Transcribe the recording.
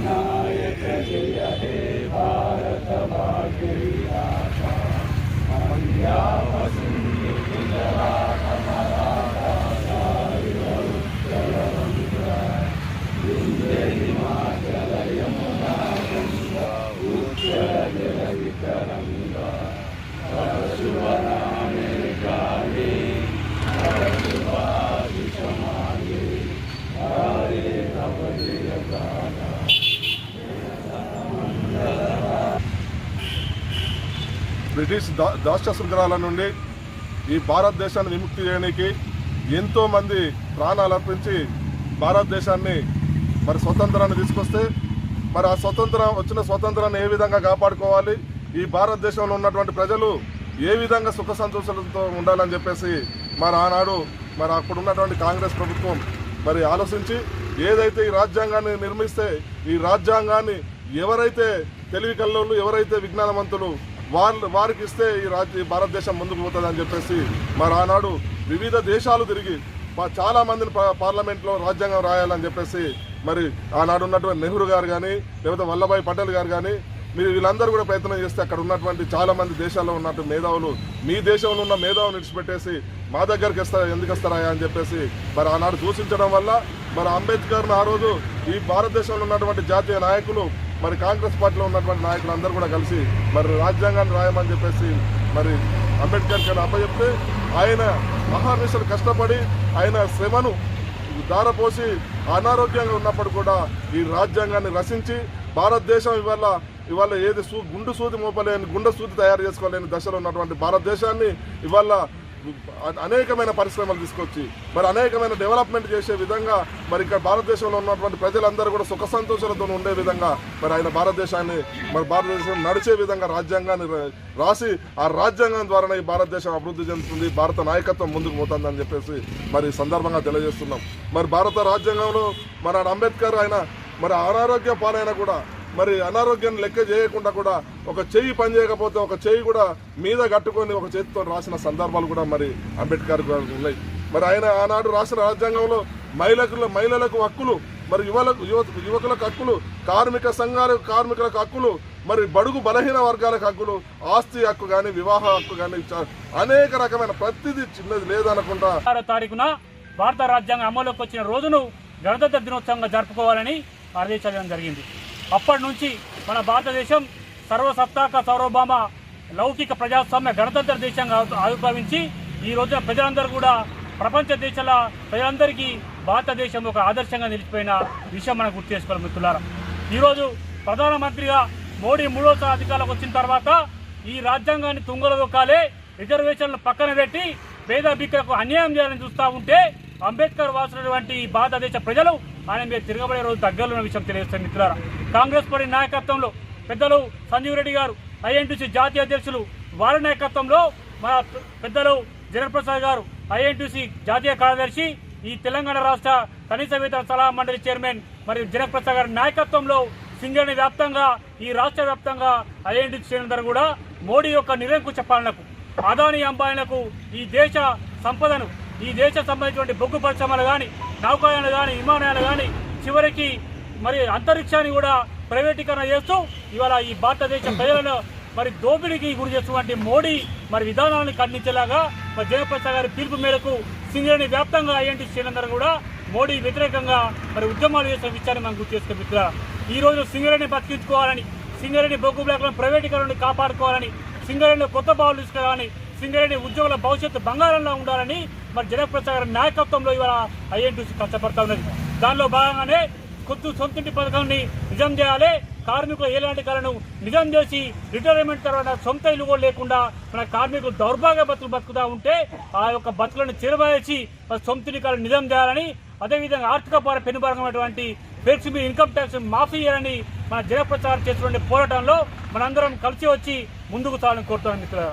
अधिनायक जय हे भारत भाग्य विधाता पंजाब బ్రిటిష్ దా దాస్య నుండి ఈ భారతదేశాన్ని విముక్తి చేయడానికి ఎంతోమంది ప్రాణాలు అర్పించి భారతదేశాన్ని మరి స్వతంత్రాన్ని తీసుకొస్తే మరి ఆ స్వతంత్రం వచ్చిన స్వతంత్రాన్ని ఏ విధంగా కాపాడుకోవాలి? ఈ భారతదేశంలో ఉన్నటువంటి ప్రజలు ఏ విధంగా సుఖ సంతోషాలతో ఉండాలని చెప్పేసి మరి ఆనాడు మరి అప్పుడు ఉన్నటువంటి కాంగ్రెస్ ప్రభుత్వం మరి ఆలోచించి ఏదైతే ఈ రాజ్యాంగాన్ని నిర్మిస్తే ఈ రాజ్యాంగాన్ని ఎవరైతే తెలివి కల్లోళ్ళు ఎవరైతే విజ్ఞానవంతులు వాళ్ళు వారికి ఇస్తే ఈ రాజ్య ఈ భారతదేశం ముందుకు పోతుందని చెప్పేసి మరి ఆనాడు వివిధ దేశాలు తిరిగి చాలా మందిని పార్లమెంట్లో రాజ్యాంగం రాయాలని చెప్పేసి మరి ఆనాడు ఉన్నటువంటి నెహ్రూ గారు కానీ లేకపోతే వల్లభాయ్ పటేల్ గారు కానీ మీరు వీళ్ళందరూ కూడా ప్రయత్నం చేస్తే అక్కడ ఉన్నటువంటి చాలా మంది దేశాల్లో ఉన్నటువంటి మేధావులు మీ దేశంలో ఉన్న మేధావులు విడిచిపెట్టేసి మా దగ్గరికి వస్తారా ఎందుకు వస్తారా అని చెప్పేసి మరి ఆనాడు సూచించడం వల్ల మరి అంబేద్కర్ను ఆ రోజు ఈ భారతదేశంలో ఉన్నటువంటి జాతీయ నాయకులు మరి కాంగ్రెస్ పార్టీలో ఉన్నటువంటి నాయకులు అందరూ కూడా కలిసి మరి రాజ్యాంగాన్ని రాయమని చెప్పేసి మరి అంబేద్కర్ గారు అప్పచెప్తే ఆయన మహానిషలు కష్టపడి ఆయన శ్రమను దారపోసి అనారోగ్యంగా ఉన్నప్పుడు కూడా ఈ రాజ్యాంగాన్ని రచించి భారతదేశం ఇవాళ ఇవాళ ఏది సూ గుండు సూది మోపలేని గుండె సూది తయారు చేసుకోలేని దశలో ఉన్నటువంటి భారతదేశాన్ని ఇవాళ అనేకమైన పరిశ్రమలు తీసుకొచ్చి మరి అనేకమైన డెవలప్మెంట్ చేసే విధంగా మరి ఇక్కడ భారతదేశంలో ఉన్నటువంటి ప్రజలందరూ కూడా సుఖ సంతోషాలతో ఉండే విధంగా మరి ఆయన భారతదేశాన్ని మరి భారతదేశం నడిచే విధంగా రాజ్యాంగాన్ని రాసి ఆ రాజ్యాంగం ద్వారానే ఈ భారతదేశం అభివృద్ధి చెందుతుంది భారత నాయకత్వం ముందుకు పోతుందని చెప్పేసి మరి సందర్భంగా తెలియజేస్తున్నాం. మరి భారత రాజ్యాంగంలో మన అంబేద్కర్ ఆయన మరి అనారోగ్య పాలైన కూడా మరి అనారోగ్యం లెక్క చేయకుండా కూడా ఒక చెయ్యి పని చేయకపోతే ఒక చెయ్యి కూడా మీద కట్టుకొని ఒక చేతితో రాసిన సందర్భాలు కూడా మరి అంబేద్కర్ గారు ఉన్నాయి. మరి ఆయన ఆనాడు రాసిన రాజ్యాంగంలో మహిళలకు మహిళలకు హక్కులు మరి యువలకు యువ యువకులకు హక్కులు కార్మిక సంఘాలకు కార్మికులకు హక్కులు మరి బడుగు బలహీన వర్గాలకు హక్కులు ఆస్తి హక్కు కానీ వివాహ హక్కు కానీ అనేక రకమైన ప్రతిదీ చిన్నది లేదనకుండా ఆరో తారీఖున భారత రాజ్యాంగం అమలులోకి వచ్చిన రోజును గణతంత్ర దినోత్సవంగా జరుపుకోవాలని ఆదేశించడం జరిగింది. అప్పటి నుంచి మన భారతదేశం సర్వసత్తాక సార్వభౌమ లౌకిక ప్రజాస్వామ్య గణతంత్ర దేశంగా ఆవిర్భవించి ఈ రోజున ప్రజలందరూ కూడా ప్రపంచ దేశాల ప్రజలందరికీ భారతదేశం ఒక ఆదర్శంగా నిలిచిపోయిన విషయం మనం గుర్తు చేసుకోవాలి మిత్రులారా. ఈరోజు ప్రధానమంత్రిగా మోడీ మూడోసారి అధికారులకు వచ్చిన తర్వాత ఈ రాజ్యాంగాన్ని తుంగలో దొక్కాలే రిజర్వేషన్లు పక్కన పెట్టి పేద బిక్కలకు అన్యాయం చేయాలని చూస్తూ ఉంటే అంబేద్కర్ వాసినటువంటి ఈ భారతదేశ ప్రజలు ఆయన మీద తిరగబడే రోజు దగ్గరలో ఉన్న విషయం తెలియజేస్తారు మిత్రులారా. కాంగ్రెస్ పార్టీ నాయకత్వంలో పెద్దలు సంజీవ్ రెడ్డి గారు ఐఎన్టీసీ జాతీయ అధ్యక్షులు వారి నాయకత్వంలో మన పెద్దలు జగన్ప్రసాద్ గారు ఐఎన్టీసీ జాతీయ కార్యదర్శి ఈ తెలంగాణ రాష్ట్ర కనీస వేతన సలహా మండలి చైర్మన్ మరియు జనప్రసాద్ గారి నాయకత్వంలో సింగరేణి వ్యాప్తంగా ఈ రాష్ట్ర వ్యాప్తంగా ఐఎన్టీసీ శ్రేణులందరూ కూడా మోడీ యొక్క నిరంకుశ పాలనకు అదాని అంబాయిలకు ఈ దేశ సంపదను ఈ దేశ సంబంధించిన బొగ్గు పరిశ్రమలు కానీ నౌకాయాలు కానీ విమానాలు కానీ చివరికి మరి అంతరిక్షాన్ని కూడా ప్రైవేటీకరణ చేస్తూ ఇవాళ ఈ భారతదేశ ప్రజలను మరి దోపిడీకి గురి చేస్తున్నటువంటి మోడీ మరి విధానాలను ఖండించేలాగా మరి జయప్రసాద్ గారి పిలుపు మేరకు సింగరేణి వ్యాప్తంగా ఐఎన్టీ శ్రేణులందరూ కూడా మోడీ వ్యతిరేకంగా మరి ఉద్యమాలు చేసిన విషయాన్ని మనం గుర్తు చేసుకుని మిత్ర ఈ రోజు సింగరేణి బతికించుకోవాలని సింగరేణి బొగ్గు బ్లాక్లను ప్రైవేటీకరణ కాపాడుకోవాలని సింగరేణిలో కొత్త బావులు తీసుకురావాలని సింగరేణి ఉద్యోగుల భవిష్యత్తు బంగారంలో ఉండాలని మరి జనప్రసాద్ గారి నాయకత్వంలో ఇవాళ ఐఎన్టీసీ కష్టపడతా ఉన్నది. దానిలో భాగంగానే కొత్త సొంతింటి పథకాన్ని నిజం చేయాలి. కార్మికుల ఏలాంటి కళను నిజం చేసి రిటైర్మెంట్ తర్వాత సొంత ఇల్లు కూడా లేకుండా మన కార్మికులు దౌర్భాగ్య బతుకులు బతుకుతా ఉంటే ఆ యొక్క బతుకులను చిరవేసి సొంతిని కళ నిజం చేయాలని అదేవిధంగా ఆర్థిక పార పెనుభాగమైనటువంటి మీ ఇన్కమ్ ట్యాక్స్ మాఫీ చేయాలని మన జనప్రచారం చేసినటువంటి పోరాటంలో మనందరం కలిసి వచ్చి ముందుకు సాగాలని కోరుతున్నాను మిత్రులు